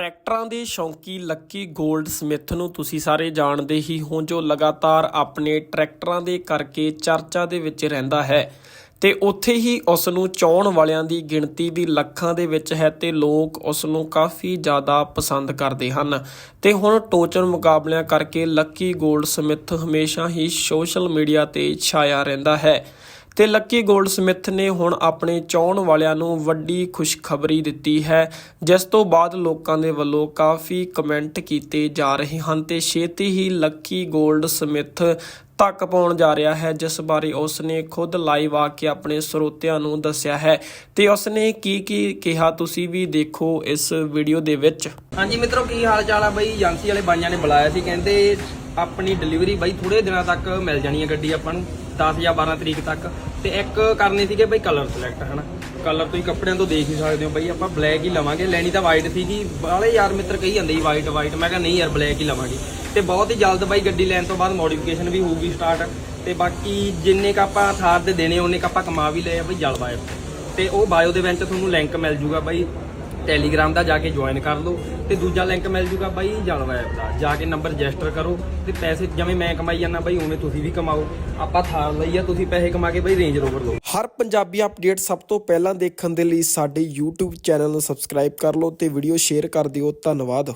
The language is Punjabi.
ਟਰੈਕਟਰਾਂ ਦੇ ਸ਼ੌਂਕੀ ਲੱਕੀ ਗੋਲਡ ਸਮਿਥ ਨੂੰ ਤੁਸੀਂ ਸਾਰੇ ਜਾਣਦੇ ਹੀ ਹੋ, ਜੋ ਲਗਾਤਾਰ ਆਪਣੇ ਟਰੈਕਟਰਾਂ ਦੇ ਕਰਕੇ ਚਰਚਾ ਦੇ ਵਿੱਚ ਰਹਿੰਦਾ ਹੈ। ਤੇ ਉੱਥੇ ਹੀ ਉਸ ਨੂੰ ਚਾਹਣ ਵਾਲਿਆਂ ਦੀ ਗਿਣਤੀ ਵੀ ਲੱਖਾਂ ਦੇ ਵਿੱਚ ਹੈ ਤੇ ਲੋਕ ਉਸ ਨੂੰ ਕਾਫੀ ਜ਼ਿਆਦਾ ਪਸੰਦ ਕਰਦੇ ਹਨ। ਤੇ ਹੁਣ ਟੋਚਨ ਮੁਕਾਬਲਿਆਂ ਕਰਕੇ ਲੱਕੀ ਗੋਲਡ ਸਮਿਥ ਹਮੇਸ਼ਾ ਹੀ ਸੋਸ਼ਲ ਮੀਡੀਆ ਤੇ ਛਾਇਆ ਰਹਿੰਦਾ ਹੈ। ਤੇ ਲੱਕੀ ਗੋਲਡ ਸਮਿਥ ਨੇ ਹੁਣ ਆਪਣੇ ਚਾਹਣ ਵਾਲਿਆਂ ਨੂੰ ਵੱਡੀ ਖੁਸ਼ਖਬਰੀ ਦਿੱਤੀ ਹੈ, ਜਿਸ ਤੋਂ ਬਾਅਦ ਲੋਕਾਂ ਦੇ ਵੱਲੋਂ ਕਾਫੀ ਕਮੈਂਟ ਕੀਤੇ ਜਾ ਰਹੇ ਹਨ ਤੇ ਛੇਤੀ ਹੀ ਲੱਕੀ ਗੋਲਡ ਸਮਿਥ ਤੱਕ ਪਾਉਣ ਜਾ ਰਿਹਾ ਹੈ, ਜਿਸ ਬਾਰੇ ਉਸ ਨੇ ਖੁਦ ਲਾਈਵ ਆ ਕੇ ਆਪਣੇ ਸਰੋਤਿਆਂ ਨੂੰ ਦੱਸਿਆ ਹੈ। ਤੇ ਉਸ ਨੇ ਕੀ ਕੀ ਕਿਹਾ ਤੁਸੀਂ ਵੀ ਦੇਖੋ ਇਸ ਵੀਡੀਓ ਦੇ ਵਿੱਚ। ਹਾਂਜੀ ਮਿੱਤਰੋ, ਕੀ ਹਾਲ ਚਾਲ ਆ ਬਈ? ਏਜੰਸੀ ਵਾਲੇ ਬਾਈਆਂ ਨੇ ਬੁਲਾਇਆ ਸੀ, ਕਹਿੰਦੇ ਆਪਣੀ ਡਿਲੀਵਰੀ ਬਾਈ ਥੋੜੇ ਦਿਨਾਂ ਤੱਕ ਮਿਲ ਜਾਣੀ ਹੈ ਗੱਡੀ ਆਪਾਂ ਨੂੰ 10 ਜਾਂ 12 ਤਰੀਕ ਤੱਕ। ਤੇ ਇੱਕ ਕਰਨੀ ਸੀਗੇ ਬਈ ਕਲਰ ਸਿਲੈਕਟ ਹਨਾ? ਕਲਰ ਤੁਸੀਂ ਕੱਪੜਿਆਂ ਤੋਂ ਦੇਖ ਹੀ ਸਕਦੇ ਹੋ ਬਈ, ਆਪਾਂ ਬਲੈਕ ਹੀ ਲਵਾਂਗੇ। ਲੈਣੀ ਤਾਂ ਵਾਈਟ ਸੀਗੀ ਬਾਲੇ ਯਾਰ ਮਿੱਤਰ ਕਹੀ ਜਾਂਦੇ ਸੀ ਵਾਈਟ ਵਾਈਟ ਮੈਂ ਕਿਹਾ, ਨਹੀਂ ਯਾਰ ਬਲੈਕ ਹੀ ਲਵਾਂਗੇ। ਤੇ ਬਹੁਤ ਹੀ ਜਲਦ ਬਾਈ ਗੱਡੀ ਲੈਣ ਤੋਂ ਬਾਅਦ ਮੋਡੀਫਿਕੇਸ਼ਨ ਵੀ ਹੋਊਗੀ ਸਟਾਰਟ ਤੇ ਬਾਕੀ ਜਿੰਨੇ ਕ ਆਪਾਂ ਥਾਰ ਦੇ ਦੇਣੇ, ਉਹਨੇ ਕ ਆਪਾਂ ਕਮਾ ਵੀ ਲਏ ਆ ਬਈ ਜਲ ਬਾਇਓ ਤੇ ਉਹ ਬਾਇਓ ਦੇ ਵਿੱਚ ਤੁਹਾਨੂੰ ਲਿੰਕ ਮਿਲ ਜੂਗਾ ਬਾਈ। ਟੈਲੀਗ੍ਰਾਮ ਦਾ ਜਾ ਕੇ ਜੁਆਇਨ ਕਰ ਲਓ ਤੇ ਦੂਜਾ ਲਿੰਕ ਮਿਲ ਜੂਗਾ ਬਾਈ ਜਲਵਾ ਐਪ ਦਾ। ਜਾ ਕੇ ਨੰਬਰ ਰਜਿਸਟਰ ਕਰੋ ਤੇ ਪੈਸੇ ਜਿਵੇਂ ਮੈਂ ਕਮਾਈ ਜਾਂਦਾ ਬਾਈ, ਉਵੇਂ ਤੁਸੀਂ ਵੀ ਕਮਾਓ। ਆਪਾਂ ਥਾਰ ਲਈ ਆ, ਤੁਸੀਂ ਪੈਸੇ ਕਮਾ ਕੇ ਬਾਈ ਰੇਂਜ ਰੋਵਰ ਲਓ। ਹਰ ਪੰਜਾਬੀ ਅਪਡੇਟ ਸਭ ਤੋਂ ਪਹਿਲਾਂ ਦੇਖਣ ਦੇ ਲਈ ਸਾਡੇ YouTube ਚੈਨਲ ਨੂੰ ਸਬਸਕ੍ਰਾਈਬ ਕਰ ਲਓ ਤੇ ਵੀਡੀਓ ਸ਼ੇਅਰ ਕਰ ਦਿਓ। ਧੰਨਵਾਦ।